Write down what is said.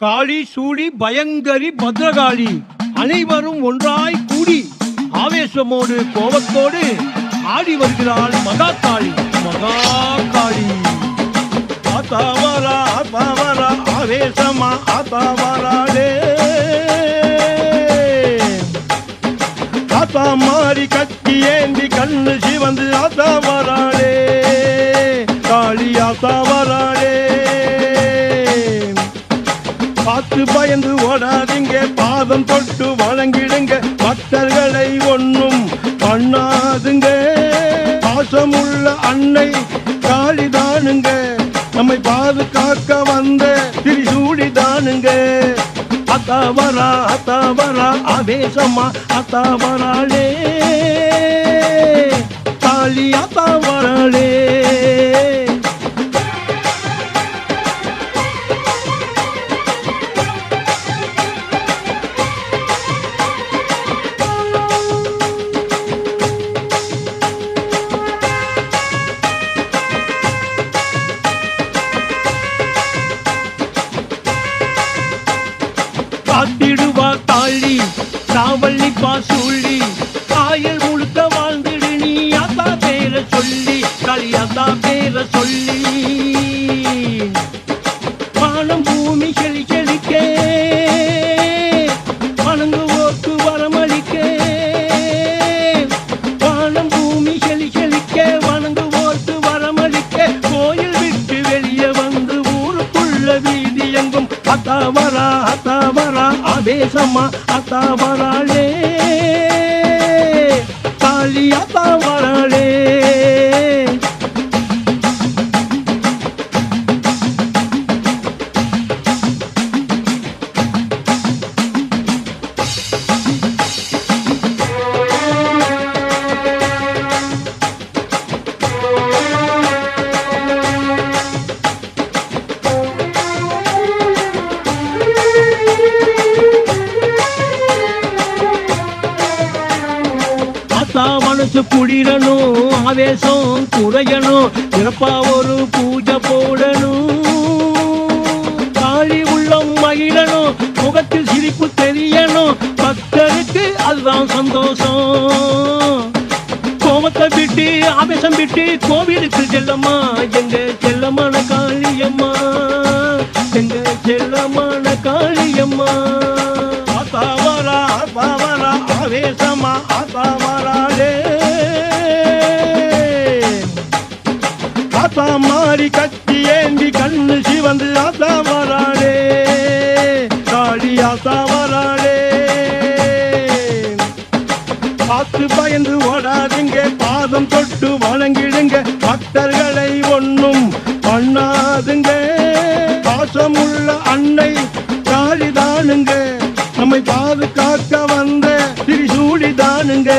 காளி சூடி பயங்கரி பத்ரகாளி அனைவரும் ஒன்றாய் கூடி ஆவேசமோடு கோபத்தோடு ஆடி வருகிறாள் மகா காளி மகா காளி ஆத்தாவரா ஆத்தாவரா ஆவேசமா ஆத்தாவராளே ஆத்தா மாறி கட்டி ஏந்தி கண்ணு சிவந்து ஆத்தா வராளே காளி ஆத்தா பார்த்து பயந்து ஓடாதீங்க பாதம் தொட்டு வழங்கிடுங்க. பக்தர்களை ஒண்ணும் பண்ணாதுங்க. பாசமுள்ள அன்னை காளிதானுங்க. நம்மை பாதுகாக்க வந்த திரிசூடிதானுங்க அத்தாவரா அத்தாவரா ஆவேசமா அத்தாவராளே காளி தாழி சாவள்ளி பாசூழி ஆயல் முழுக்க வாழ்ந்துடு நீ அதா பேர சொல்லி களி அதா பேர சொல்லி. வானம் பூமி செழி செழிக்கே வணங்குவோர்க்கு வரமளிக்கே வானம் பூமி செழி செழிக்க வணங்குவோர்க்கு வரமளிக்க கோயில் விட்டு வெளியே வந்து ஊருக்குள்ள வீதி எங்கும் அத்தா வரா அத்தா வரா. வேஷமா அத்தா வராளே காளி அத்தா பார்த்தா மனசு குளிரணும் ஆவேசம் குறையணும் சிறப்பா ஒரு பூஜை போடணும் காளி உள்ளம் மகிழணும் முகத்தில் சிரிப்பு தெரியணும் பக்தருக்கு அதுதான் சந்தோஷம். கோபத்தை விட்டு ஆவேசம் விட்டு கோவிலுக்கு செல்லம்மா எங்க செல்லமான காளியம்மா எங்க செல்லமான காளியம்மா. ஆத்தா மாறி கட்டி ஏந்தி கண்ணு சிவந்து ஆத்தா வராளே காளி ஆத்தா வராளே பார்த்து பயந்து ஓடாதீங்க பாதம் தொட்டு வணங்கிடுங்க. பக்தர்களை ஒண்ணும் பண்ணாதுங்க. பாசமுள்ள அன்னை காளிதானுங்க. நம்மை பாதுகாக்க வந்த திரிசூடிதானுங்க